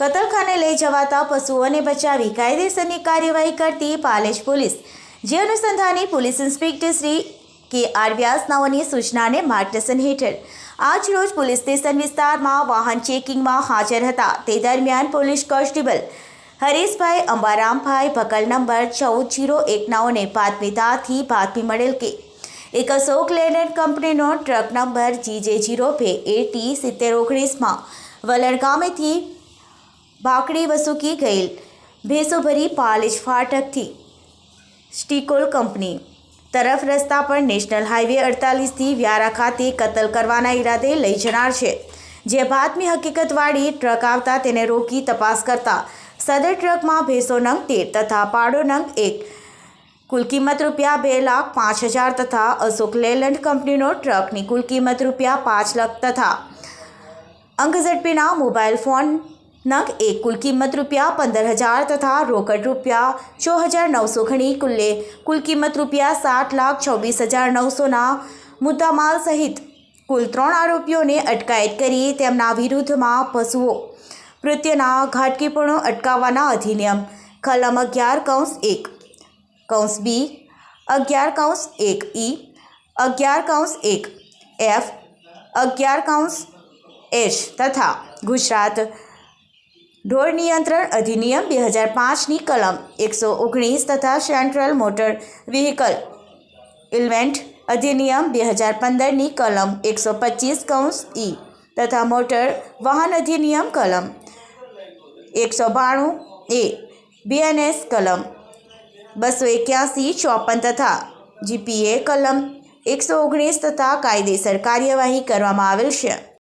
કતલખાને લઈ જવાતા પશુઓને બચાવી કાયદેસરની કાર્યવાહી કરતી પાલેજ પોલીસ. જે અનુસંધાને પોલીસ ઇન્સ્પેક્ટર શ્રી કે આર વ્યાસનાઓની સૂચનાને માર્ગદર્શન હેઠળ આજ રોજ પોલીસ સ્ટેશન વિસ્તારમાં વાહન ચેકિંગમાં હાજર હતા. તે દરમિયાન police constable Harishbhai Ambarambhai Bhakal number ચૌદ જીરો એકનાઓને બાતમીદારથી બાતમી મળેલ કે એક અશોક લેનર કંપનીનો ટ્રક નંબર જીજે જીરો બે એટી સિત્તેર ઓગણીસમાં વલણ ગામેથી ભાકડી વસૂકી ગયેલ. ભેસોભરી પાલેજ ફાટકથી. સ્ટીકોલ કંપની. તરફ રસ્તા પર નેશનલ હાઈવે અડતાલીસથી વ્યારા ખાતે કતલ કરવાના ઈરાદે લઈ જનાર છે. જે બાતમી હકીકતવાળી ટ્રક આવતા તેને રોકી તપાસ કરતા સદર ટ્રકમાં ભેંસો નંગ તેર તથા પાડો નંગ એક. કુલ કિંમત રૂપિયા બે લાખ પાંચ હજાર તથા અશોક લેલન્ડ કંપનીનો ટ્રકની કુલ કિંમત રૂપિયા પાંચ લાખ તથા અંક ઝડપીના મોબાઈલ ફોન નંગ એક કુલ કિંમત રૂપિયા પંદર હજાર તથા રોકડ રૂપિયા છ હજાર નવસો ગણી કુલ્લે કુલ કિંમત રૂપિયા સાત લાખ છવ્વીસ હજાર નવસોના મુદ્દામાલ સહિત કુલ ત્રણ આરોપીઓને અટકાયત કરી તેમના વિરુદ્ધમાં પશુઓ પ્રત્યેના ઘાટકીપણો અટકાવવાના અધિનિયમ। કલમ અગિયાર કૌંસ એક, કૌંસ બી, અગિયાર કૌંસ એક ઈ, અગિયાર કૌંસ એક, એફ, અગિયાર કૌંસ એચ તથા ગુજરાત ઢોર નિયંત્રણ અધિનિયમ બે હજાર પાંચની કલમ એકસો ઓગણીસ તથા સેન્ટ્રલ મોટર વ્હીકલ ઇલમેન્ટ અધિનિયમ બે હજાર પંદરની કલમ એકસો પચીસ કૌંસ ઈ તથા મોટર વાહન અધિનિયમ કલમ એકસો બાણું એ બીએનએસ કલમ બસો એક્યાસી ચોપન તથા જીપીએ કલમ એકસો ઓગણીસ તથા કાયદેસર કાર્યવાહી કરવામાં આવેલ છે.